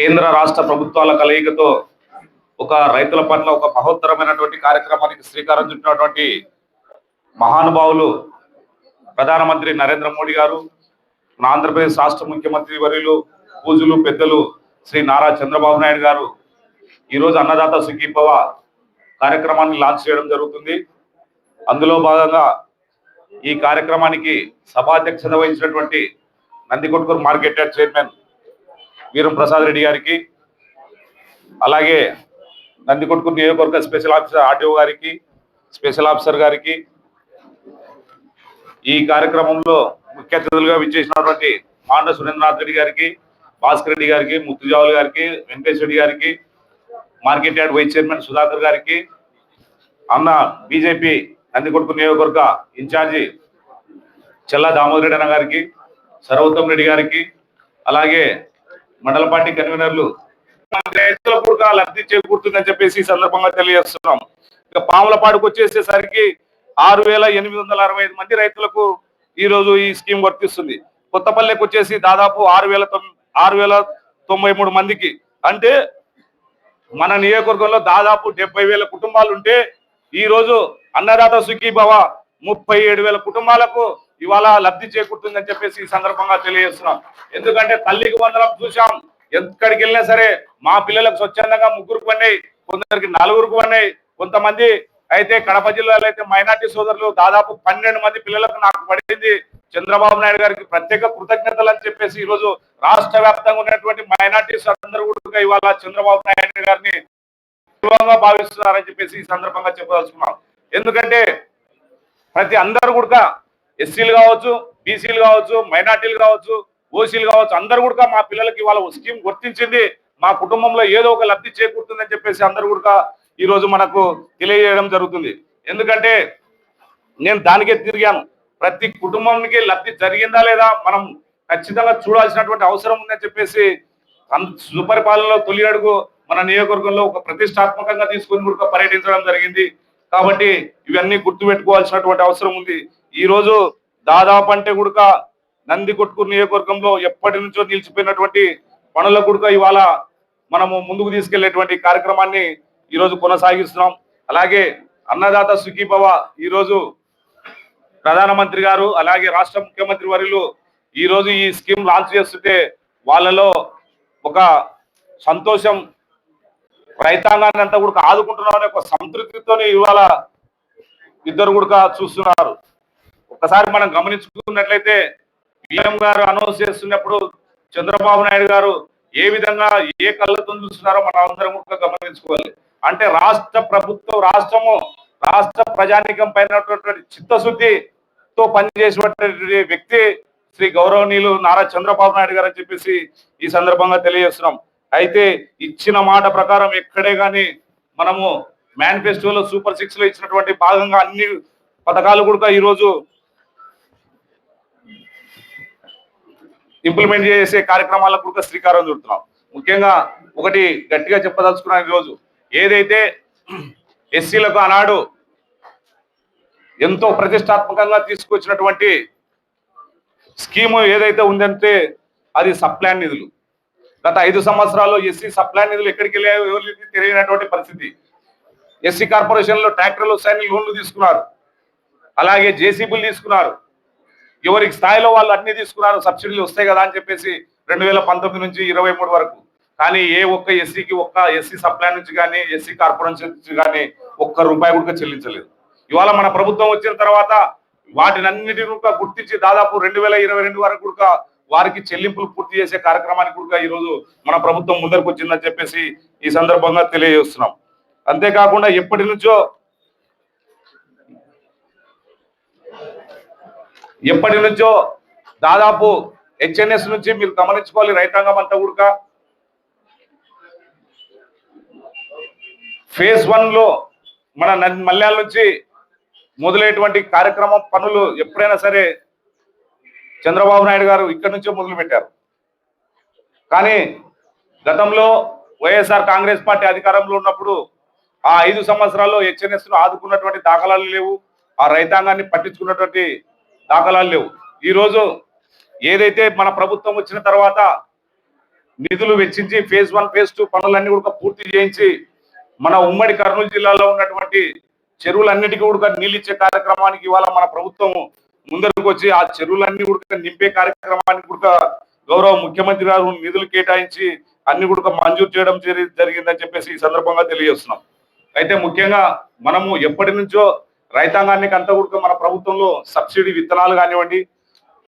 కేంద్ర రాష్ట్ర ప్రభుత్వాల కలయికతో ఒక రైతుల పట్ల ఒక మహోత్తరమైనటువంటి కార్యక్రమానికి శ్రీకారం చుట్టినటువంటి మహానుభావులు ప్రధానమంత్రి నరేంద్ర మోడీ గారు మన ఆంధ్రప్రదేశ్ రాష్ట్ర ముఖ్యమంత్రి వర్యులు పూజలు పెద్దలు శ్రీ నారా చంద్రబాబు నాయుడు గారు. ఈరోజు అన్నదాత సుఖీభవ కార్యక్రమాన్ని లాంచ్ చేయడం జరుగుతుంది. అందులో భాగంగా ఈ కార్యక్రమానికి సభాధ్యక్షత వహించినటువంటి నందికొట్కూరు మార్కెట్ యార్డ్ చైర్మన్ వీరం ప్రసాద్ రెడ్డి గారికి అలాగే నందికొట్కూరు నియోజకవర్గ స్పెషల్ ఆఫీసర్ ఆర్డీఓ గారికి స్పెషల్ ఆఫీసర్ గారికి ఈ కార్యక్రమంలో ముఖ్య అతిథులుగా విచ్చేసినటువంటి మాండ సురేంద్రనాథ్ రెడ్డి గారికి భాస్కర్ రెడ్డి గారికి ముత్తుజావులు గారికి వెంకటేష్ రెడ్డి గారికి market yard vice chairman Sudhakar గారికి అన్న బీజేపీ నందికొట్కు నియోజకవర్గ ఇన్ఛార్జి చెల్లా దామోదర్ రెడ్డి అన్న గారికి సర్వోత్తమ్ రెడ్డి గారికి అలాగే మండల పార్టీ కన్వీనర్లు రైతుల కూడా లబ్ధి చేకూరుతుందని చెప్పేసి ఈ సందర్భంగా తెలియజేస్తున్నాం. ఇక పాములపాడుకు వచ్చేసేసరికి ఆరు వేల ఎనిమిది వందల అరవై ఐదు మంది రైతులకు ఈ రోజు ఈ స్కీమ్ వర్తిస్తుంది. కొత్తపల్లెకి వచ్చేసి దాదాపు ఆరు వేల తొమ్- ఆరు వేల తొంభై మూడు మందికి. అంటే మన నియోజకవర్గంలో దాదాపు డెబ్బై వేల కుటుంబాలు ఉంటే ఈ రోజు అన్నదాత సుఖీభవ ముప్పై ఏడు వేల కుటుంబాలకు ఇవాళ లబ్ధి చేకూరుతుందని చెప్పేసి ఈ సందర్భంగా తెలియజేస్తున్నాం. ఎందుకంటే తల్లికి వందనం చూసాం ఎక్కడికి వెళ్ళినా సరే మా పిల్లలకు స్వచ్ఛందంగా ముగ్గురు పడినాయి కొందరికి నలుగురికి పడినాయి కొంతమంది అయితే కడప జిల్లాలో అయితే మైనార్టీ సోదరులు దాదాపు పన్నెండు మంది పిల్లలకు నాకు పడింది. చంద్రబాబు నాయుడు గారికి ప్రత్యేక కృతజ్ఞతలు అని చెప్పేసి ఈ రోజు రాష్ట్ర వ్యాప్తంగా ఉన్నటువంటి మైనార్టీస్ అందరూ కూడా ఇవాళ చంద్రబాబు నాయుడు గారిని గౌరవంగా భావిస్తున్నారని చెప్పేసి ఈ సందర్భంగా చెప్పదలుచుకున్నాం. ఎందుకంటే ప్రతి అందరు కూడా ఎస్సీలు కావచ్చు బీసీలు కావచ్చు మైనార్టీలు కావచ్చు ఓసీలు కావచ్చు అందరు కూడా మా పిల్లలకి వాళ్ళ స్కీమ్ గుర్తించింది. మా కుటుంబంలో ఏదో ఒక లబ్ధి చేకూరుతుందని చెప్పేసి అందరు కూడా ఈ రోజు మనకు తెలియజేయడం జరుగుతుంది. ఎందుకంటే నేను దానికే తిరిగాను. ప్రతి కుటుంబానికి లబ్ధి జరిగిందా లేదా మనం ఖచ్చితంగా చూడాల్సినటువంటి అవసరం ఉందని చెప్పేసి సుపరిపాలనలో తొలి అడుగు మన నియోజకవర్గంలో ఒక ప్రతిష్టాత్మకంగా తీసుకొని కూడా పర్యటించడం జరిగింది. కాబట్టి ఇవన్నీ గుర్తు పెట్టుకోవాల్సినటువంటి అవసరం ఉంది. ఈ రోజు దాదాపు అంటే కూడా నంది కొట్టుకూరు నియోజకవర్గంలో ఎప్పటి నుంచో నిలిచిపోయినటువంటి పనుల కూడా ఇవాళ మనము ముందుకు తీసుకెళ్ళేటువంటి కార్యక్రమాన్ని ఈ రోజు కొనసాగిస్తున్నాం. అలాగే అన్నదాత సుఖీభవ ఈ రోజు ప్రధానమంత్రి గారు అలాగే రాష్ట్ర ముఖ్యమంత్రి వర్యులు ఈ రోజు ఈ స్కీమ్ లాంచ్ చేస్తుంటే వాళ్ళలో ఒక సంతోషం రైతాంగాన్ని అంతా కూడా ఆదుకుంటున్నామనే ఒక సంతృప్తితో ఇవాళ ఇద్దరు కూడా చూస్తున్నారు. ఒకసారి మనం గమనించుకున్నట్లయితే పిఎం గారు అనౌన్స్ చేస్తున్నప్పుడు చంద్రబాబు నాయుడు గారు ఏ విధంగా ఏ కళ్ళతో చూస్తున్నారో మనం అందరం కూడా గమనించుకోవాలి. అంటే రాష్ట్ర ప్రభుత్వం రాష్ట్రము రాష్ట్ర ప్రజానీకం పైన చిత్తశుద్ధితో పనిచేసినటువంటి వ్యక్తి శ్రీ గౌరవనీయులు నారా చంద్రబాబు నాయుడు గారు అని చెప్పేసి ఈ సందర్భంగా తెలియజేస్తున్నాం. అయితే ఇచ్చిన మాట ప్రకారం ఎక్కడే కానీ మనము మేనిఫెస్టోలో సూపర్ సిక్స్లో ఇచ్చినటువంటి భాగంగా అన్ని పథకాలు కూడా ఈ ఇంప్లిమెంట్ చేసే కార్యక్రమాలకు కూడా శ్రీకారం చుడుతున్నాం. ముఖ్యంగా ఒకటి గట్టిగా చెప్పదలుచుకున్నాను ఈరోజు. ఏదైతే ఎస్సీలకు ఆనాడు ఎంతో ప్రతిష్టాత్మకంగా తీసుకొచ్చినటువంటి స్కీము ఏదైతే ఉందంటే అది సప్లాన్ నిధులు. గత ఐదు సంవత్సరాలు ఎస్సీ సప్లాన్ నిధులు ఎక్కడికి వెళ్ళాయో ఎవరికి తెలియనటువంటి పరిస్థితి. ఎస్సీ కార్పొరేషన్లో ట్రాక్టర్లు సైన్ లోన్లు తీసుకున్నారు. అలాగే జేసీబీలు తీసుకున్నారు. ఎవరికి స్థాయిలో వాళ్ళు అన్ని తీసుకున్నారు సబ్సిడీలు వస్తాయి కదా అని చెప్పేసి రెండు వేల పంతొమ్మిది నుంచి ఇరవై మూడు వరకు. కానీ ఏ ఒక్క ఎస్సీకి ఒక్క ఎస్సీ సప్లై నుంచి కానీ ఎస్సీ కార్పొరేషన్ నుంచి కానీ ఒక్క రూపాయి కూడా చెల్లించలేదు. ఇవాళ మన ప్రభుత్వం వచ్చిన తర్వాత వాటినన్నిటిని కూడా గుర్తించి దాదాపు రెండు వేల ఇరవై రెండు వరకు కూడా వారికి చెల్లింపులు పూర్తి చేసే కార్యక్రమానికి కూడా ఈ రోజు మన ప్రభుత్వం ముందరకు వచ్చిందని చెప్పేసి ఈ సందర్భంగా తెలియజేస్తున్నాం. అంతేకాకుండా ఎప్పటి నుంచో ఎప్పటి నుంచో దాదాపు హెచ్ఎన్ఎస్ నుంచి మీరు గమనించుకోవాలి రైతాంగం అంతా కూడా ఫేజ్ వన్లో మన మల్యాల నుంచి మొదలైనటువంటి కార్యక్రమం పనులు ఎప్పుడైనా సరే చంద్రబాబు నాయుడు గారు ఇక్కడి నుంచే మొదలుపెట్టారు. కానీ గతంలో వైఎస్ఆర్ కాంగ్రెస్ పార్టీ అధికారంలో ఉన్నప్పుడు ఆ ఐదు సంవత్సరాల్లో హెచ్ఎన్ఎస్ను ఆదుకున్నటువంటి దాఖలాలు లేవు ఆ రైతాంగాన్ని పట్టించుకున్నటువంటి దాఖలాలు లేవు. ఈ రోజు ఏదైతే మన ప్రభుత్వం వచ్చిన తర్వాత నిధులు వెచ్చించి ఫేజ్ వన్ ఫేజ్ టూ పనులన్నీ కూడా పూర్తి చేయించి మన ఉమ్మడి కర్నూలు జిల్లాలో ఉన్నటువంటి చెరువులన్నిటికీ కూడా నీళ్ళిచ్చే కార్యక్రమానికి ఇవాళ మన ప్రభుత్వం ముందరకు వచ్చి ఆ చెరువులన్నీ కూడా నింపే కార్యక్రమానికి కూడా గౌరవ ముఖ్యమంత్రి గారు నిధులు కేటాయించి అన్ని కూడా మంజూరు చేయడం జరిగిందని చెప్పేసి ఈ సందర్భంగా తెలియజేస్తున్నాం. అయితే ముఖ్యంగా మనము ఎప్పటి నుంచో రైతాంగానికి అంతా కూడా మన ప్రభుత్వంలో సబ్సిడీ విత్తనాలు కానివ్వండి